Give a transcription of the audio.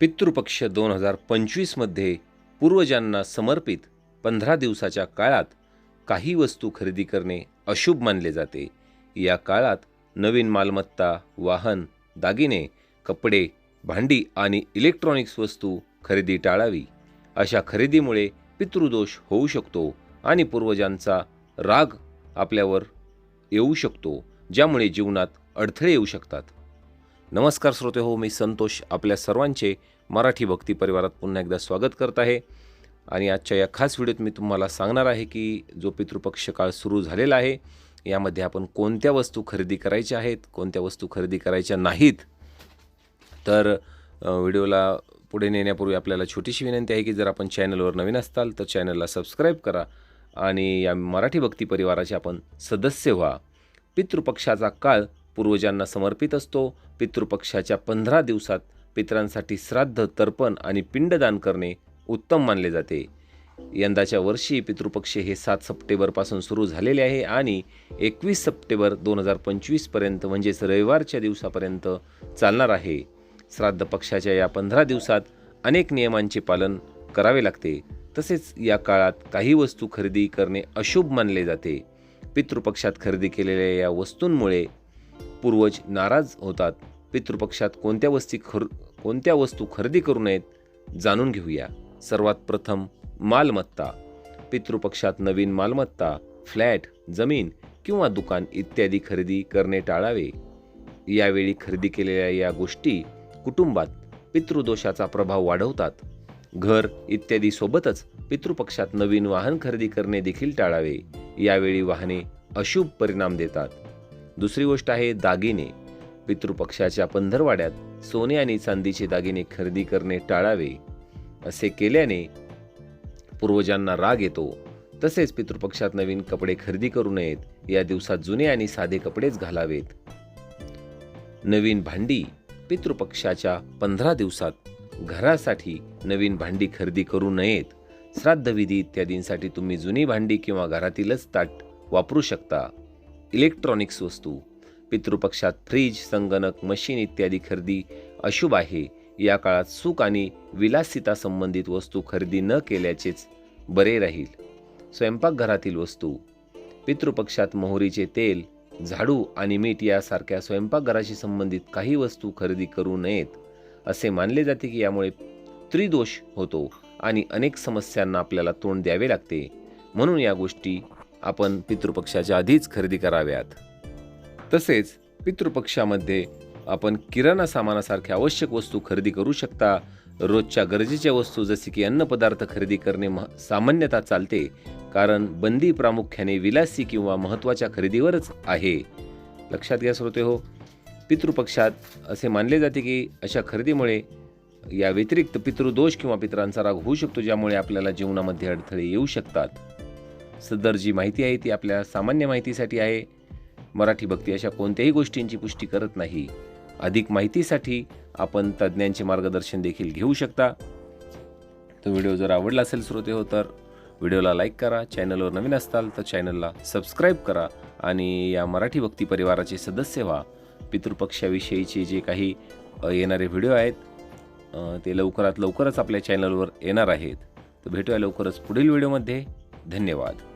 पितृपक्ष दोन हजार पंचवीसमध्ये पूर्वजांना समर्पित पंधरा दिवसाच्या काळात काही वस्तू खरेदी करणे अशुभ मानले जाते. या काळात नवीन मालमत्ता वाहन दागिने कपडे भांडी आणि इलेक्ट्रॉनिक्स वस्तू खरेदी टाळावी. अशा खरेदीमुळे पितृदोष होऊ शकतो आणि पूर्वजांचा राग आपल्यावर येऊ शकतो ज्यामुळे जीवनात अडथळे येऊ शकतात. नमस्कार श्रोते हो मी संतोष आपल्या सर्वांचे मराठी भक्ती परिवारात पुन्हा एकदा स्वागत करत आहे. आणि आजच्या या खास व्हिडिओत मी तुम्हाला सांगणार आहे की जो पितृपक्ष काळ सुरू झालेला आहे यामध्ये आपण कोणत्या वस्तू खरेदी करायच्या आहेत कोणत्या वस्तू खरेदी करायच्या नाहीत. तर व्हिडिओला पुढे नेण्यापूर्वी आपल्याला छोटीशी विनंती आहे की जर आपण चॅनलवर नवीन असताल तर चॅनलला सबस्क्राईब करा आणि या मराठी भक्ती परिवाराचे आपण सदस्य व्हा. पितृपक्षाचा काळ पूर्वजांना समर्पित असतो. पितृपक्षाच्या पंधरा दिवसात पितरांसाठी श्राद्ध तर्पण आणि पिंडदान करणे उत्तम मानले जाते. यंदाच्या वर्षी पितृपक्ष हे सात सप्टेंबरपासून सुरू झालेले आहे आणि एकवीस सप्टेंबर दोन हजार पंचवीसपर्यंत म्हणजेच रविवारच्या दिवसापर्यंत चालणार आहे. श्राद्ध पक्षाच्या या पंधरा दिवसात अनेक नियमांचे पालन करावे लागते. तसेच या काळात काही वस्तू खरेदी करणे अशुभ मानले जाते. पितृपक्षात खरेदी केलेल्या या वस्तूंमुळे पूर्वज नाराज होतात. पितृपक्षात कोणत्या वस्ती खर कोणत्या वस्तू खरेदी करू नयेत जाणून घेऊया. सर्वात प्रथम मालमत्ता. पितृपक्षात नवीन मालमत्ता फ्लॅट जमीन किंवा दुकान इत्यादी खरेदी करणे टाळावे. यावेळी खरेदी केलेल्या या गोष्टी कुटुंबात पितृदोषाचा प्रभाव वाढवतात. घर इत्यादी सोबतच पितृपक्षात नवीन वाहन खरेदी करणे देखील टाळावे. यावेळी वाहने अशुभ परिणाम देतात. दुसरी गोष्ट आहे दागिने. पितृपक्षाच्या पंधरवाड्यात सोने आणि चांदीचे दागिने खरेदी करणे टाळावे. असे केल्याने पूर्वजांना राग येतो. तसेच पितृपक्षात नवीन कपडे खरेदी करू नयेत. या दिवसात जुने आणि साधे कपडेच घालावेत. नवीन भांडी पितृपक्षाच्या पंधरा दिवसात घरासाठी नवीन भांडी खरेदी करू नयेत. श्राद्धविधी इत्यादींसाठी तुम्ही जुनी भांडी किंवा घरातीलच ताट वापरू शकता. इलेक्ट्रॉनिक्स वस्तू पितृपक्षात फ्रीज संगणक मशीन इत्यादी खरेदी अशुभ आहे. या काळात सुख आणि विलासिता संबंधित वस्तू खरेदी न केल्याचेच बरे राहील. स्वयंपाकघरातील वस्तू पितृपक्षात मोहरीचे तेल झाडू आणि मीठ यासारख्या स्वयंपाकघराशी संबंधित काही वस्तू खरेदी करू नयेत असे मानले जाते की यामुळे त्रिदोष होतो आणि अनेक समस्यांना आपल्याला तोंड द्यावे लागते. म्हणून या गोष्टी आपण पितृपक्षाच्या आधीच खरेदी कराव्यात. तसेच पितृपक्षामध्ये आपण किराणा सामानासारख्या आवश्यक वस्तू खरेदी करू शकता. रोजच्या गरजेच्या वस्तू जसे की अन्नपदार्थ खरेदी करणे मह सामान्यतः चालते कारण बंदी प्रामुख्याने विलासी किंवा महत्त्वाच्या खरेदीवरच आहे. लक्षात घ्या श्रोते हो पितृपक्षात असे मानले जाते की अशा खरेदीमुळे या व्यतिरिक्त पितृदोष किंवा पितरांचा राग होऊ शकतो ज्यामुळे आपल्याला जीवनामध्ये अडथळे येऊ शकतात. सदर जी माहिती आहे ती आपल्या सामान्य माहितीसाठी आहे. मराठी भक्ती अशा कोणत्याही गोष्टींची पुष्टी करत नाही. अधिक माहितीसाठी आपण तज्ज्ञांचे मार्गदर्शन देखील घेऊ शकता. तो व्हिडिओ जर आवडला असेल श्रोते हो तर व्हिडिओला लाईक करा चॅनलवर नवीन असताल तर चॅनलला सबस्क्राईब करा आणि या मराठी भक्ती परिवाराचे सदस्य व्हा. पितृपक्षाविषयीचे जे काही येणारे व्हिडिओ आहेत ते लवकरात लवकरच आपल्या चॅनलवर येणार आहेत. तर भेटूया लवकरच पुढील व्हिडिओमध्ये. धन्यवाद.